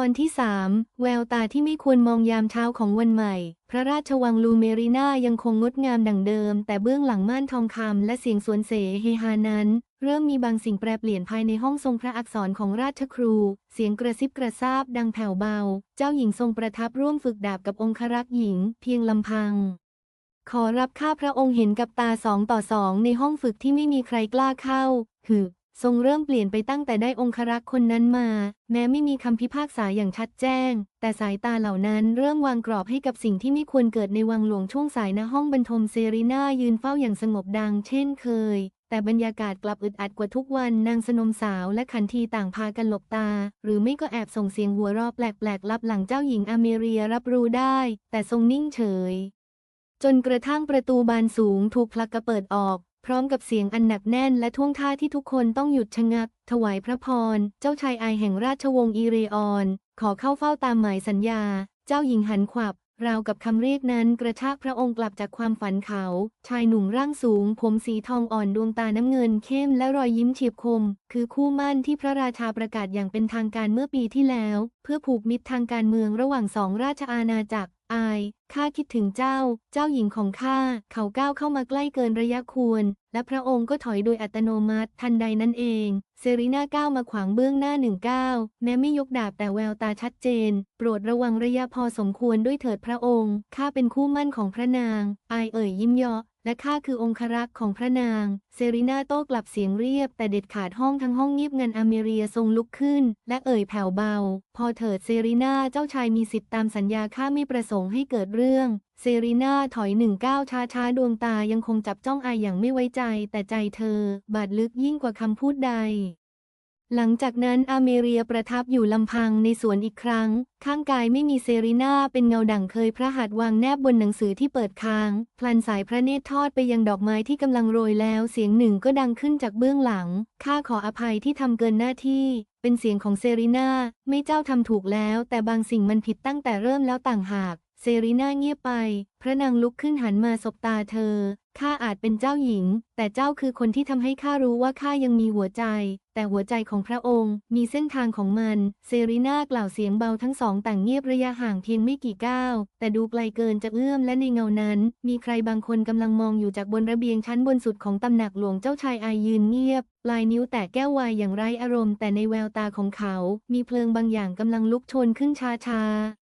ตอนที่สามแววตาที่ไม่ควรมองยามเช้าของวันใหม่ พระราชวังลูเมริน่ายังคงงดงามดังเดิม แต่เบื้องหลังม่านทองคำและเสียงสวนเสเฮฮานั้น เริ่มมีบางสิ่งแปรเปลี่ยนภายในห้องทรงพระอักษรของราชครู เสียงกระซิบกระซาบดังแผ่วเบา เจ้าหญิงทรงประทับร่วมฝึกดาบกับองครักษ์หญิง เพียงลำพัง ขอรับข้าพระองค์เห็นกับตาสองต่อสองในห้องฝึกที่ไม่มีใครกล้าเข้าฮึ ทรงเริ่มเปลี่ยนไปตั้งแต่ได้องครักษ์คนนั้นมา แม้ไม่มีคำพิพากษาอย่างชัดแจ้ง แต่สายตาเหล่านั้นเริ่มวางกรอบให้กับสิ่งที่ไม่ควรเกิดในวังหลวงช่วงสายณห้องบรรทมเซรีนายืนเฝ้าอย่างสงบดังเช่นเคย แต่บรรยากาศกลับอึดอัดกว่าทุกวันนางสนมสาวและขันทีต่างพากันหลบตา หรือไม่ก็แอบส่งเสียงหัวเราะแปลกๆลับหลังเจ้าหญิงอเมเรียรับรู้ได้ แต่ทรงนิ่งเฉยจนกระทั่งประตูบานสูงถูกผลักกระเปิดออก พร้อมกับเสียงอันหนักแน่นและท่วงท่าที่ทุกคนต้องหยุดชะงัก ถวายพระพร เจ้าชายอายแห่งราชวงศ์อีเรออน ขอเข้าเฝ้าตามหมายสัญญา เจ้าหญิงหันขวับ ราวกับคำเรียกนั้นกระชากพระองค์กลับจากความฝันเขา ชายหนุ่มร่างสูง ผมสีทองอ่อนดวงตาน้ำเงินเข้มและรอยยิ้มเฉียบคม คือคู่มั่นที่พระราชาประกาศอย่างเป็นทางการเมื่อปีที่แล้ว เพื่อผูกมิตรทางการเมืองระหว่างสองราชอาณาจักร อาย ข้าคิดถึงเจ้า เจ้าหญิงของข้า เขาก้าวเข้ามาใกล้เกินระยะควร และพระองค์ก็ถอยโดยอัตโนมัติ ทันใดนั้นเอง เซรีนาก้าวมาขวางเบื้องหน้าหนึ่งก้าวแม้ไม่ยกดาบแต่แววตาชัดเจน โปรดระวังระยะพอสมควรด้วยเถิดพระองค์ ข้าเป็นคู่มั่นของพระนาง อายเอ่ยยิ้มเยาะ และข้าคือองครักษ์ของพระนาง เซรีนาโต้กลับเสียงเรียบ แต่เด็ดขาดห้องทั้งห้องเงียบงันอเมเรียทรงลุกขึ้น และเอ่ยแผ่วเบา พอเถิดเซรีนาเจ้าชายมีสิทธิตามสัญญาข้าไม่ประสงค์ให้เกิดเรื่องเซรีนาถอยหนึ่งก้าวช้าช้าๆดวงตายังคงจับจ้องอายอย่างไม่ไว้ใจ แต่ใจเธอบาดลึกยิ่งกว่าคำพูดใด หลังจากนั้นอาเมเรียประทับอยู่ลำพังในสวนอีกครั้ง ข้างกายไม่มีเซรีนาเป็นเงาดั่งเคยพระหัตถ์วางแนบบนหนังสือที่เปิดค้าง พลันสายพระเนตรทอดไปยังดอกไม้ที่กำลังโรยแล้วเสียงหนึ่งก็ดังขึ้นจากเบื้องหลัง ข้าขออภัยที่ทำเกินหน้าที่ เป็นเสียงของเซรีนาไม่เจ้าทำถูกแล้ว แต่บางสิ่งมันผิดตั้งแต่เริ่มแล้วต่างหาก เซรีนาเงียบไป พระนางลุกขึ้นหันมาสบตาเธอ ข้าอาจเป็นเจ้าหญิง แต่เจ้าคือคนที่ทำให้ข้ารู้ว่าข้ายังมีหัวใจ แต่หัวใจของพระองค์ มีเส้นทางของมัน เซรีนากล่าวเสียงเบาทั้งสองต่างเงียบระยะห่างเพียงไม่กี่ก้าว แต่ดูไกลเกินจะเอื้อมและในเงานั้น มีใครบางคนกำลังมองอยู่จากบนระเบียงชั้นบนสุดของตำหนักหลวงเจ้าชายอายยืนเงียบลายนิ้วแตะแก้ววายอย่างไร้อารมณ์ แต่ในแววตาของเขา มีเพลิงบางอย่างกำลังลุกโชนขึ้นช้าๆ